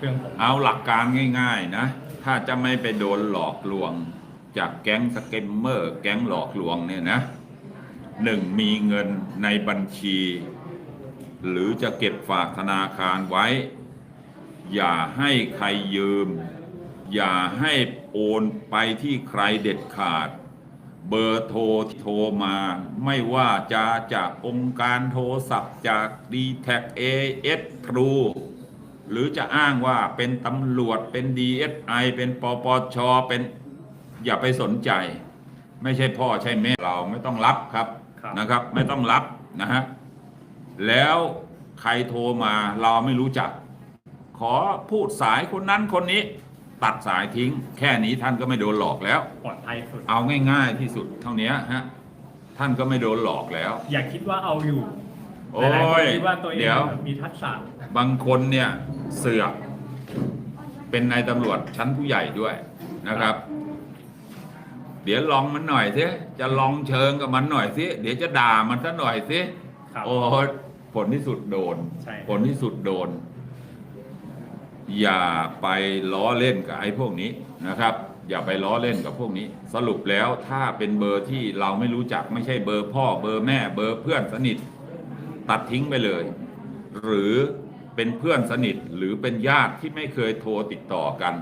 เรื่องผมเอาหลักการง่าย ๆ นะ ถ้าจะไม่ไปโดนหลอกลวง จากแก๊งสเกมเมอร์ แก๊งหลอกลวงเนี่ยนะหนึ่งมีเงินในบัญชี หรือจะเก็บฝากธนาคารไว้ อย่าให้ใครยืม อย่าให้โอนไปที่ใครเด็ดขาด เบอร์โทรโทรมา ไม่ว่าจะจากองค์การโทรศัพท์จาก d t แท็ AS True หรือจะอ้างว่าเป็นตำรวจเป็น DSI เป็นปปชเป็นอย่าไปสนใจ ไม่ใช่พ่อใช่แม่เราไม่ต้องรับครับครับนะครับ ไม่ต้องรับนะฮะแล้วใครโทรมาเราไม่รู้จัก ขอพูดสายคนนั้นคนนี้ ตัดสายทิ้ง แค่นี้ท่านก็ไม่โดนหลอกแล้ว ปลอดภัยสุด เอาง่าย ๆ ที่สุดเท่านี้ฮะท่านก็ไม่โดนหลอกแล้ว อย่าคิดว่าเอาอยู่ โอ้หลายๆคนยคิดว่าตัวเองเดี๋ยว มีทักษะบางคนเนี่ยเสือกเป็นนายตำรวจชั้นผู้ใหญ่ด้วยนะครับ เดี๋ยวลองมันหน่อยสิจะลองเชิงกับมันหน่อยสิเดี๋ยวจะด่ามันซะหน่อยสิครับ โอ้ยผลที่สุดโดน ใช่ ผลที่สุดโดน อย่าไปล้อเล่นกับไอ้พวกนี้นะครับ อย่าไปล้อเล่นกับพวกนี้ สรุปแล้วถ้าเป็นเบอร์ที่เราไม่รู้จักไม่ใช่เบอร์พ่อเบอร์แม่เบอร์เพื่อนสนิท ตัดทิ้งไปเลย หรือเป็นเพื่อนสนิทหรือเป็นญาติที่ไม่เคยโทรติดต่อกัน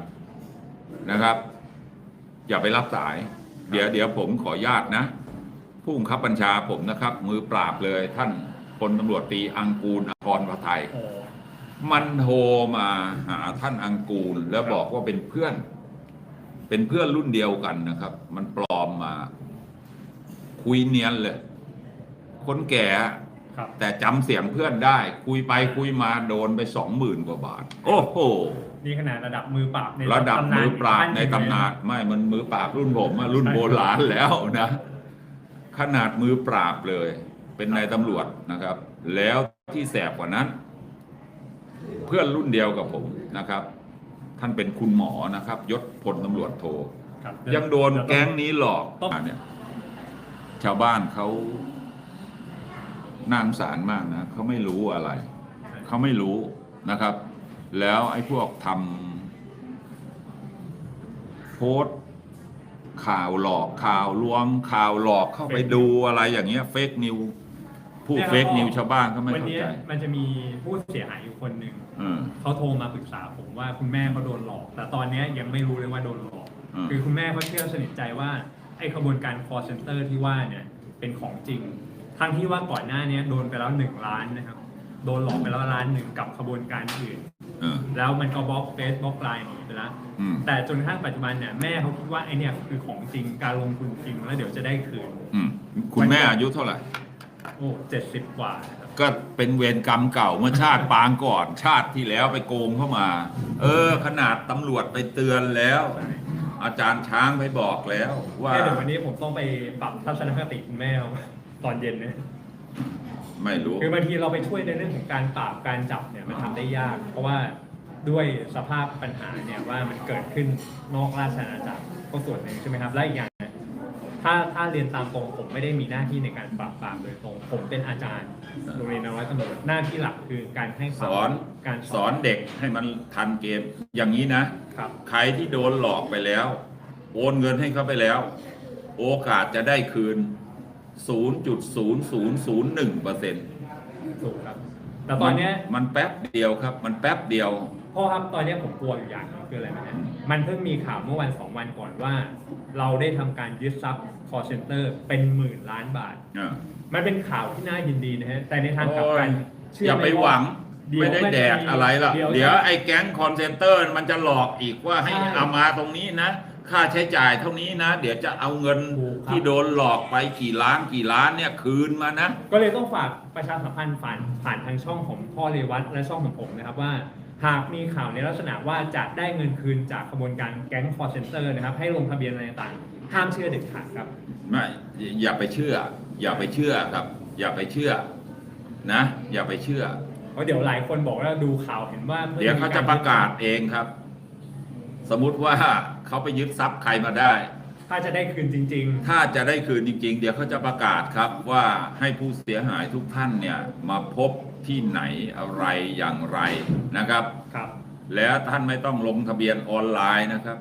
นะครับ อย่าไปรับสาย เดี๋ยวเดี๋ยวผมขอญาตนะ ผู้บังคับบัญชาผมนะครับ มือปราบเลยท่านพลตำรวจตีอังกูลอภรวไทย มันโทรมาหาท่านอังกูล แล้วบอกว่าเป็นเพื่อน เป็นเพื่อนรุ่นเดียวกันนะครับ มันปลอมมา คุยเนียนเลย คนแก่ แต่จำเสียงเพื่อนได้ คุยไปคุยมาโดนไปสองหมื่นกว่าบาท โอ้โหนี่ขนาดระดับมือปราบในระดับตำนานมือปราบท่ในตำนานไม่มันมือปราบรุ่นผมอะรุ่นโบราณแล้วนะ ขนาดมือปราบเลย เป็นนายตำรวจนะครับ แล้วที่แสบกว่านั้น เพื่อนรุ่นเดียวกับผมนะครับ ท่านเป็นคุณหมอนะครับ ยศพลตำรวจโทครับยังโดนเยวต้องแก๊งนี้หลอกต้องอะเนี่ยชาวบ้านเขา น่าสงสารมากนะเขาไม่รู้อะไร เขาไม่รู้นะครับ แล้วไอ้พวกทำโพสต์ข่าวหลอกข่าวลวงข่าวหลอกเข้าไปดูอะไรอย่างเงี้ยเฟกนิวผู้เนี่ยเฟกนิวชาวบ้านก็ไม่วันเข้านี้ใจ มันจะมีผู้เสียหายอยู่คนหนึ่งเออ เขาโทรมาปรึกษาผมว่าคุณแม่เขาโดนหลอก แต่ตอนเนี้ยยังไม่รู้เลยว่าโดนหลอก อืม คือคุณแม่เขาเชื่อสนิทใจว่าไอ้ขบวนการ call center ที่ว่าเนี่ยเป็นของจริง ทั้งที่ว่าก่อนหน้าเนี้ยโดนไปแล้วหนึ่งล้านนะครับ โดนหลอกไปแล้วล้านหนึ่งกับขบวนการอื่น เออ แล้วมันก็บล็อกเฟซบล็อกไลน์หนีไปแล้ว อืม แต่จนกระทั่งปัจจุบันเนี่ยแม่เขาคิดว่าไอเนี่ยคือของจริงการลงทุนจริงแล้วเดี๋ยวจะได้คืน อืม คุณแม่อายุเท่าไหร่ โอ้เจ็ดสิบกว่าครับก็เป็นเวรกรรมเก่าเมื่อชาติปางก่อน ชาติที่แล้วไปโกงเข้ามา เออ ขนาดตำรวจไปเตือนแล้ว อาจารย์ช้างไปบอกแล้วว่าเนี่ยเดี๋ยววันนี้ผมต้องไปปรับทัศนคติคุณแม่เขา ตอนเย็นเนี่ยไม่รู้ คือบางทีเราไปช่วยในเรื่องของการปราบการจับเนี่ยมันทำได้ยาก เพราะว่าด้วยสภาพปัญหาเนี่ยว่ามันเกิดขึ้นนอกราชอาณาจักรก็ส่วนหนึ่งใช่ไหมครับและอีกอย่างเนี่ยถ้าถ้าเรียนตามตรงผมไม่ได้มีหน้าที่ในการปราบปรามโดยตรง ผมเป็นอาจารย์โรงเรียนนวัตตำรวจหน้าที่หลักคือการให้ควาสมอน การสอนเด็กให้มันทันเกมอย่างนี้นะ ครับ ใครที่โดนหลอกไปแล้ว โอนเงินให้เขาไปแล้ว โอกาสจะได้คืน 0.0001เปอร์เซ็นต์ถูกครับ แต่ตอนเนี้ยมันแป๊บเดียวครับ มันแป๊บเดียว พ่อครับตอนเนี้ยผมกลัวอยู่อย่างหนึงคืออะไรไหมฮะมันเพิ่งมีข่าวเมื่อวันสองวันก่อนว่า เราได้ทำการยึดทรัพย์ call center เป็นหมื่นล้านบาท อ่ามันเป็นข่าวที่น่ายินดีนะฮะ แต่ในทางกลับกันโอ้ย เชื่อย่าหมไปหวังเดี๋ยวไม่ได้แดกอะไรล่ะ เดี๋ยวเดี๋ยวไอ้แก๊งคอนเซนเตอร์มันจะหลอกอีกว่าให้ใช่ เอามาตรงนี้นะ ค่าใช้จ่ายเท่านี้นะ เดี๋ยวจะเอาเงินถูกครับ ที่โดนหลอกไปกี่ล้านกี่ล้านเนี่ยคืนมานะ ก็เลยต้องฝากประชาสัมพันธ์ผ่านผ่านทางช่องของพ่อเรวัตและช่องของผมนะครับว่า หากมีข่าวในลักษณะว่าจะได้เงินคืนจากขบวนการแก๊ง call center นะครับ ให้ลงทะเบียนอะไรต่างๆห้ามเชื่อเด็ดขาดครับ ไม่อย่าไปเชื่อ อย่าไปเชื่อครับ อย่าไปเชื่อนะ อย่าไปเชื่อ เพราะเดี๋ยวหลายคนบอกว่าดูข่าวเห็นว่าพิ่งเดี๋ยวเขาจะมีประกาศเองครับ สมมุติว่าเขาไปยึดทรัพย์ใครมาได้ ถ้าจะได้คืนจริง ถ้าจะได้คืนจริง ๆ เดี๋ยวเขาจะประกาศครับว่าให้ผู้เสียหายทุกท่านเนี่ยมาพบที่ไหนอะไรอย่างไรนะครับ ๆ ครับ แล้วท่านไม่ต้องลงทะเบียนออนไลน์นะครับ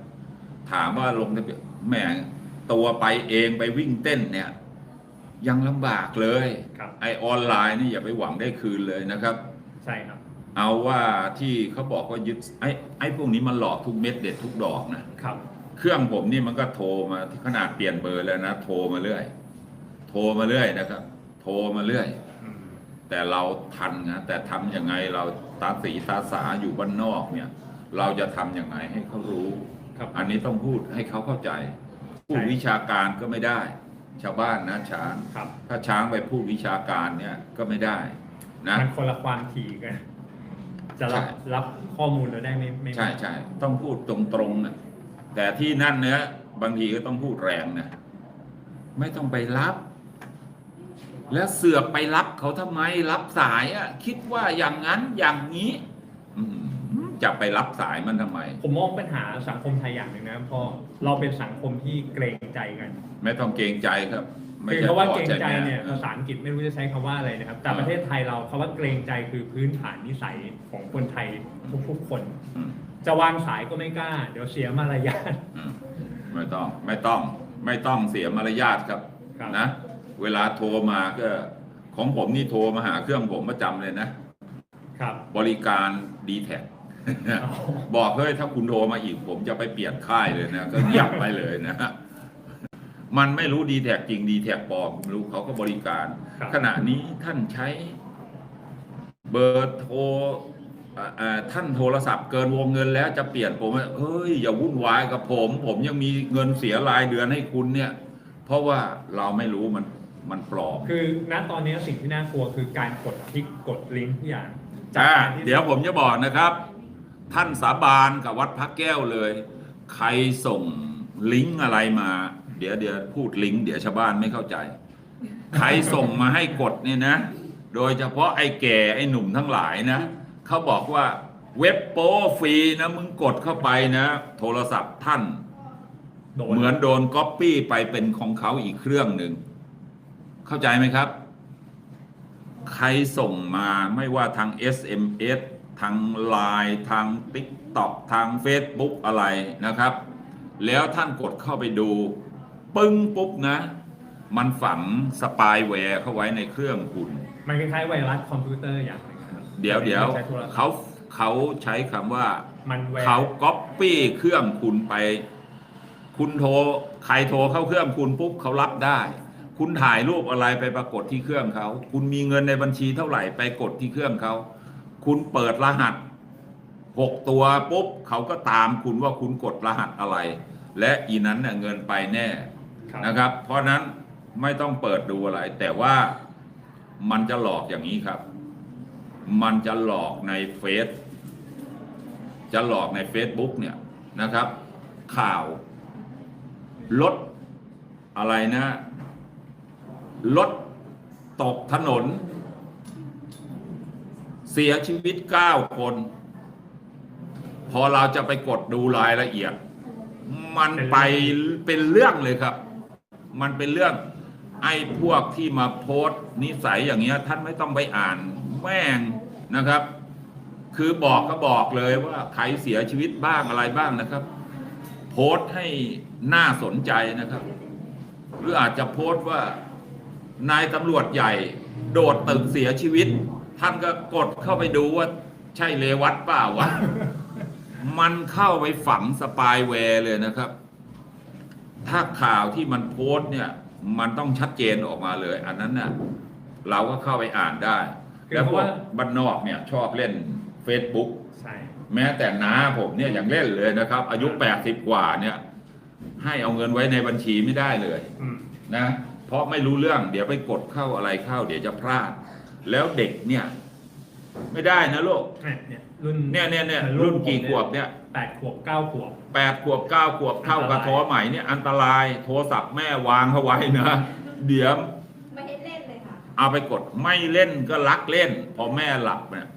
ถามว่าลงทะเบียนแหมตัวไปเองไปวิ่งเต้นเนี่ย ยังลำบากเลย ครับ ไอออนไลน์นี่อย่าไปหวังได้คืนเลยนะครับ ใช่ครับ เอาว่าที่เขาบอกว่ายึดไอ้ไอ้พวกนี้มันหลอกทุกเม็ดเด็ดทุกดอกนะครับ เครื่องผมนี่มันก็โทรมาที่ขนาดเปลี่ยนเบอร์แล้วนะโทรมาเรื่อย โทรมาเรื่อยนะครับ โทรมาเรื่อยอืมแต่เราทันนะแต่ทำยังไงเราตาสีตาสาอยู่บ้านนอกเนี่ย เราจะทำยังไงให้เขารู้ครับอันนี้ต้องพูดให้เขาเข้าใจ พูดใช่วิชาการก็ไม่ได้ ชาวบ้านนะช้างครับถ้าช้างไปพูดวิชาการเนี่ยก็ไม่ได้นะมันคนละความถี่กัน จะรับใช่ รับข้อมูลเราได้ไม่ไม่ใช่ใช่ต้องพูดตรงๆนะแต่ที่นั่นเนื้อบางทีก็ต้องพูดแรงนะไม่ต้องไปรับ แล้วเสือกไปรับเขาทำไมรับสายอะ คิดว่าอย่างนั้นอย่างนี้ อืมจะไปรับสายมันทำไม ผมมองปัญหาสังคมไทยอย่างหนึ่งนะเพราะเราเป็นสังคมที่เกรงใจกัน ไม่ต้องเกรงใจครับไม่ คือใช่คำว่าพ่อเกรงใจเนี่ยแม่ภาษาอังกฤษไม่รู้จะใช้คำว่าอะไรนะครับ แต่เออประเทศไทยเราคำว่าเกรงใจคือพื้นฐานนิสัยของคนไทยทุกๆคนอืมจะวางสายก็ไม่กล้า เดี๋ยวเสียมารยาทอืมไม่ต้องไม่ต้องไม่ต้องเสียมารยาทครับครับนะ เวลาโทรมาก็ของผมนี่โทรมาหาเครื่องผมประจำเลยนะครับ บริการดีแท็บอกเฮ้ยถ้าคุณโทรมาอีกผมจะไปเปลี่ยนค่ายเลยนะ ก็เงียบไปเลยนะ มันไม่รู้ดีแท็จริงดีแท็ปลอมไม่รู้เขาก็บริการ ครับ ขณะนี้ท่านใช้เบอร์โทรอ่าอ่าท่านโทรศัพท์เกินวงเงินแล้วจะเปลี่ยนผมว่าเฮ้ยอย่าวุ่นวายกับผม ผมยังมีเงินเสียรายเดือนให้คุณเนี่ย เพราะว่าเราไม่รู้มันมันปลอม คือณตอนนี้สิ่งที่น่ากลัวคือการกดคลิกกดลิงก์ทุกอย่างจากอ่าการที่เดี๋ยวผมจะบอกนะครับ ท่านสาบานกับวัดพระแก้วเลย ใครส่งลิงก์อะไรมา เดี๋ยวเดี๋ยวพูดลิงก์เดี๋ยวชาวบ้านไม่เข้าใจ ใครส่งมาให้กดเนี่ยนะ โดยเฉพาะไอ้แก่ไอ้หนุ่มทั้งหลายนะเขาบอกว่าเว็บโป้ฟรีนะมึงกดเข้าไปนะ โทรศัพท์ท่านโดนเหมือนโดนก๊อปปี้ไปเป็นของเขาอีกเครื่องหนึ่ง เข้าใจไหมครับ ใครส่งมาไม่ว่าทาง SMS ทาง Line ทาง TikTok ทาง Facebook อะไรนะครับ แล้วท่านกดเข้าไปดู ปึ้งปุ๊บนะ มันฝังสปายแวร์เข้าไว้ในเครื่องคุณ มันคล้ายๆไวรัสคอมพิวเตอร์อย่างหนึงครับเดี๋ยวเดี๋ยวใช้โทรศัพท์เขาเขาใช้คำว่า มันแวร์เขาก๊อปปี้เครื่องคุณไป คุณโทรใครโทรเข้าเครื่องคุณปุ๊บเขารับได้ คุณถ่ายรูปอะไรไปปรากฏที่เครื่องเขา คุณมีเงินในบัญชีเท่าไหร่ไปกดที่เครื่องเขา คุณเปิดรหัสหกตัวปุ๊บเขาก็ตามคุณว่าคุณกดรหัสอะไร และอีนั้นเน่ยเงินไปแน่ครับ นะครับ เพราะนั้นไม่ต้องเปิดดูอะไร แต่ว่ามันจะหลอกอย่างนี้ครับ มันจะหลอกในเฟซจะหลอกใน Facebook เนี่ยนะครับ ข่าวรถอะไรนะรถตกถนน เสียชีวิต 9 คน พอเราจะไปกดดูรายละเอียด มันไปเป็นเรื่องเลยครับ มันเป็นเรื่องไอ้พวกที่มาโพสต์นิสัยอย่างเงี้ยท่านไม่ต้องไปอ่านแม่งนะครับ คือบอกก็บอกเลยว่าใครเสียชีวิตบ้างอะไรบ้างนะครับ โพสต์ให้น่าสนใจนะครับ หรืออาจจะโพสต์ว่านายตำรวจใหญ่ โดดตึกเสียชีวิต ท่านก็กดเข้าไปดูว่าใช่เลวัตเปล่าวะ มันเข้าไปฝังสปายแวร์เลยนะครับ ถ้าข่าวที่มันโพสต์เนี่ย มันต้องชัดเจนออกมาเลย อันนั้นน่ะเราก็เข้าไปอ่านได้ คือแล้วเพพราะวกว่า บ้านนอกเนี่ยชอบเล่น Facebook ใช่แม้แต่น้าผมเนี่ยยังเล่นเลยนะครับ อายุ 80 กว่าเนี่ย ให้เอาเงินไว้ในบัญชีไม่ได้เลย อืม นะเพราะไม่รู้เรื่องเดี๋ยวไปกดเข้าอะไรเข้า เดี๋ยวจะพลาด แล้วเด็กเนี่ย ไม่ได้นะลูกเนี่ยเนี่ยรุ่นเนี่ยเนี่ยเนี่ยรุ่รุ่นนกี่ขวบเนี่ยแปดขวบเก้าขวบแปดขวบเก้าขวบเท่ากับอันตรายโทรใหม่เนี่ยอันตรายโทรศัพท์แม่วางเขาไว้นะเดี๋ยวไม่ให้เล่นเลยค่ะเอาไปกดไม่เล่นก็ลักเล่น พอแม่หลับเนี่ย